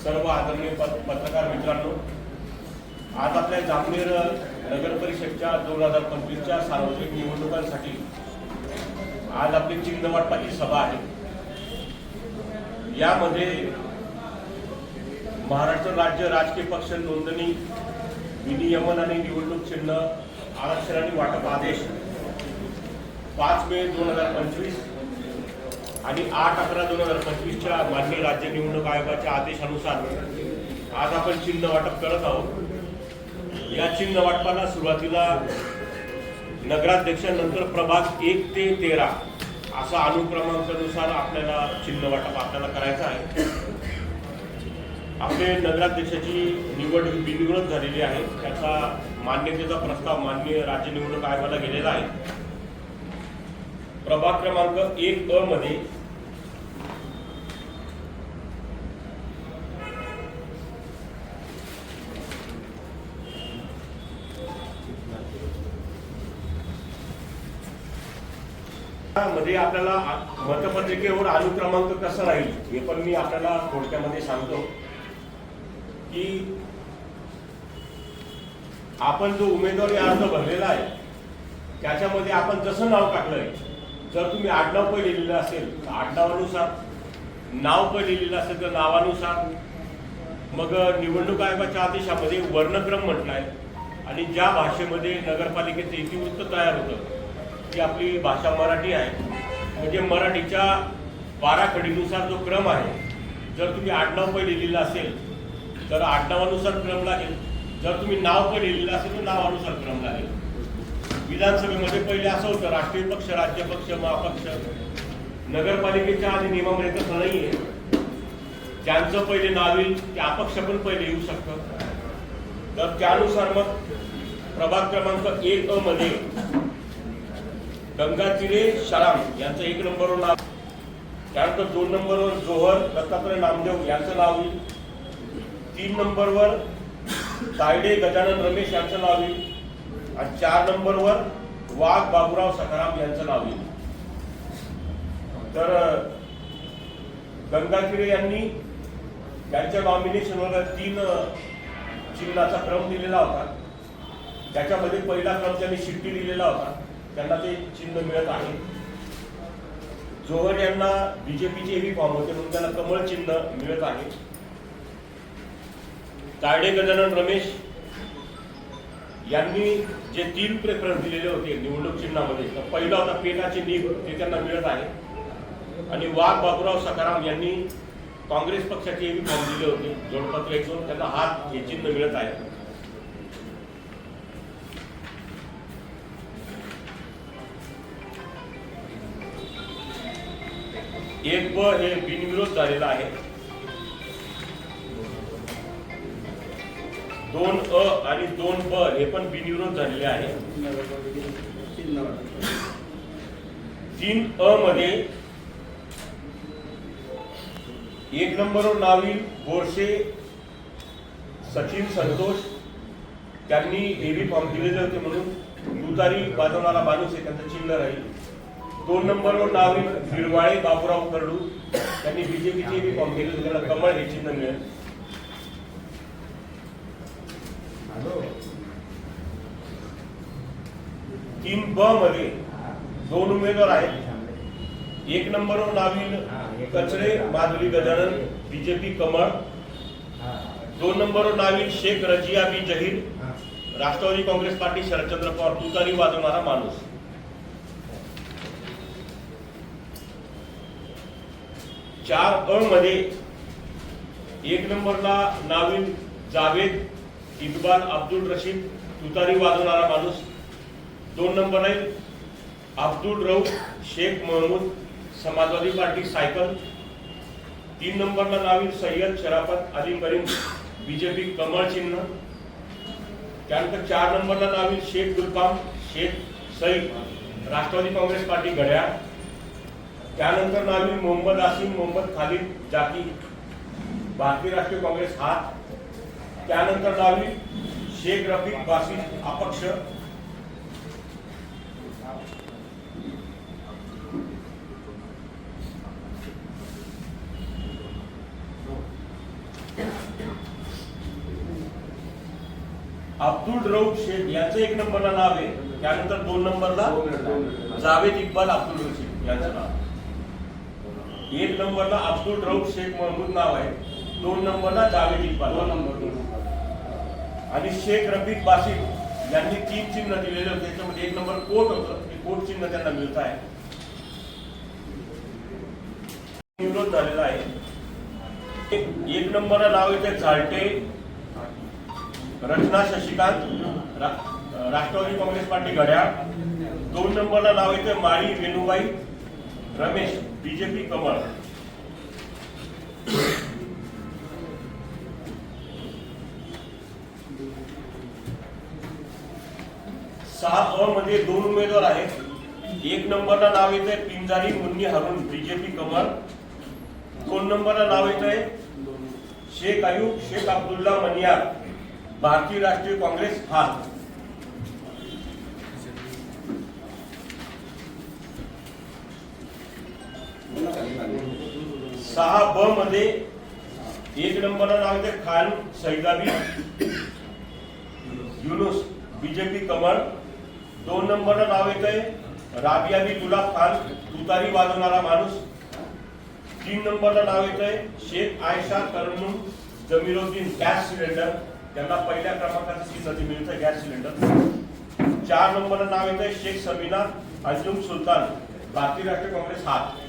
सर्व आदरणीय पत्रकार मित्रांनो आज आपल्या जामनेर नगर परिषदच्या दोन हजार पंचवीसच्या सार्वजनिक निवडणुकांसाठी आज आपली चिन्ह वाटपाची सभा आहे. यामध्ये महाराष्ट्र राज्य राजकीय पक्ष नोंदणी विनियमन आणि निवडणूक चिन्ह आरक्षण आणि वाटप आदेश. पाच मे दोन हजार पंचवीस आणि आठ अकरा दोन हजार पंचवीसच्या माननीय राज्य निवडणूक आयोगाच्या आदेशानुसार आज आपण चिन्ह वाटप करत आहोत. या चिन्ह वाटपाला सुरुवातीला नगराध्यक्षानंतर प्रभाग एक ते तेरा असा अनुक्रमांकानुसार आपल्याला चिन्ह वाटप आपल्याला करायचं आहे. आपले नगराध्यक्षाची निवड बिनविरोध झालेली आहे. त्याचा मान्यतेचा प्रस्ताव माननीय राज्य निवडणूक आयोगाला गेलेला आहे. प्रभाग क्रमांक एक अ मध्ये मध्ये आपल्याला मतपत्रिकेवर अनुक्रमांक कसा राहील हे पण मी आपल्याला थोडक्यामध्ये सांगतो. की आपण जो उमेदवारी अर्ज भरलेला आहे त्याच्यामध्ये आपण जसं नाव टाकलंय जर तुम्ही आडनाव पण लिहिलेलं असेल तर आडनावानुसार नाव पण लिहिलेलं असेल तर नावानुसार. मग निवडणूक आयोगाच्या आदेशामध्ये वर्णक्रम म्हटलाय आणि ज्या भाषेमध्ये नगरपालिकेचं इतिवृत्त तयार होतं जी आपली भाषा मराठी आहे म्हणजे मराठीच्या बाराखडीनुसार जो क्रम आहे जर तुम्ही आडनाव पण लिहिलेलं असेल तर आडनावानुसार क्रम लागेल. जर तुम्ही नाव पण लिहिलेलं असेल तर नावानुसार क्रम लागेल. विधानसभेमध्ये पहिले असं होतं राष्ट्रीय पक्ष राज्य पक्ष महापक्ष. नगरपालिकेच्या आधी नियमामध्ये तसं आहे ज्यांचं पहिले नाव येईल ते अपक्ष पण पहिले येऊ शकतं. तर त्यानुसार मग प्रभाग क्रमांक एक अ मध्ये गंगातिरे शराम यांचं एक नंबरवर नाव. त्यानंतर दोन नंबरवर जोहर दत्तात्रय नामदेव यांचं नाव येईल. तीन नंबरवर तायडे गजानन रमेश यांचं नाव येईल. आणि चार नंबरवर वाघ बाबुराव सखाराम यांचं नाव येईल. तर गंगातिरे यांनी त्यांच्या नॉमिनेशनवर तीन चिन्हाचा क्रम दिलेला होता. त्याच्यामध्ये पहिला क्रम त्यांनी शिट्टी दिलेला होता. त्यांना ते चिन्ह मिळत आहे. जोहर यांना बीजेपीचेही फॉर्म होते म्हणून त्यांना कमळ चिन्ह मिळत आहे. तायडे गजानन रमेश यांनी जे तीन प्रेफरन्स दिलेले होते निवडणूक चिन्हामध्ये तर पहिला होता पेटाचे निग ते त्यांना मिळत आहे. आणि वाघ बाबुराव सखाराम यांनी काँग्रेस पक्षाचे फॉर्म दिले होते जोडपत्र एक दोन त्यांना हात हे चिन्ह मिळत आहे. एक ब हे बिनविरोध झालेलं आहे. दोन अ आणि दोन ब हे पण बिनविरोध झालेले आहे. तीन अ मध्ये एक नंबरवर नावी बोरसे सचिन संतोष त्यांनी हेवी फॉर्म दिलेले होते म्हणून. दुतारी वाजवणारा माणूस आहे त्यांचं चिन्ह राहील. दोन नंबरवर नाव येईल हिरवाळे बाबुराव करडू त्यांनी बीजेपीचे हेवी फॉर्म होते त्यांना कमळ हे चिन्ह मिळेल तीन ब मध्ये दोन उमेदवार आहेत. एक नंबरवर नाव येईल कचरे माधुरी गजानन बीजेपी कमळ. दोन नंबरवर नाव येईल शेख रजिया बी जहीर. राष्ट्रवादी काँग्रेस पार्टी शरदचंद्र पवार तुतारी वाजवणारा माणूस. चार अ मध्ये एक नंबरला नावीन जावेद इकबाल अब्दुल रशीद तुतारी वाजवणारा माणूस. दोन नंबर आहे अब्दुल रऊफ शेख महमूद समाजवादी पार्टी सायकल. तीन नंबरला नावीन सय्यद शराफत अली करीम बीजेपी कमळ चिन्ह. त्यानंतर चार नंबरला नावीन शेख गुलफाम शेख सईद. राष्ट्रवादी काँग्रेस पार्टी घड्याळ. त्यानंतर आम्ही मोहम्मद आसिम मोहम्मद खालिद जाकी भारतीय राष्ट्रीय काँग्रेस हा त्यानंतर आम्ही शेख रफीक बासी अपक्ष. अब्दुल रऊफ शेख यांचं एक नंबरला नाव आहे. त्यानंतर दोन नंबरला जावेद इक्बाल अब्दुल रशीद यांचं नाव. आहे एक नंबरला अब्दुल रऊफ शेख महमूद नाव आहे. दोन नंबरला जावेद इक्बाल. दोन नंबर आणि शेख रफीक बासित यांनी तीन चिन्ह दिलेले होते. त्याच्यामध्ये एक नंबर कोट होतं. ते कोट चिन्ह त्यांना मिळत आहे. विरोध झालेला आहे. एक- एक नंबरला नाव येते झालटे रचना शशिकांत रा- राष्ट्रवादी काँग्रेस पार्टी घड्याळ. दोन नंबरला नाव येते माळी वेणुबाई रमेश. बीजेपी कमळ. सहा अ मध्ये दोन उमेदवार आहेत. एक नंबरला नाव येते पिंजारी मुन्नी हरून बीजेपी कमर दोन नंबरला नाव येतंय शेख अयूब शेख अब्दुल्ला मनियार. भारतीय राष्ट्रीय काँग्रेस हात सहा ब मध्ये एक नंबरला नाव येते खान सैदाबी युनुस बीजेपी कमळ. दोन नंबरला नाव येतंय आहे राबियाबी गुलाब खान तुतारी वाजवणारा माणूस. तीन नंबरला नाव येतंय शेख आयशा करमू जमीरुद्दीन गॅस सिलेंडर. त्यांना पहिल्या क्रमांकाची नदी मिळत मिळतं गॅस सिलेंडर. चार नंबरला नाव येतंय शेख सबीना अंजुम सुलतान. भारतीय राष्ट्रीय काँग्रेस हात.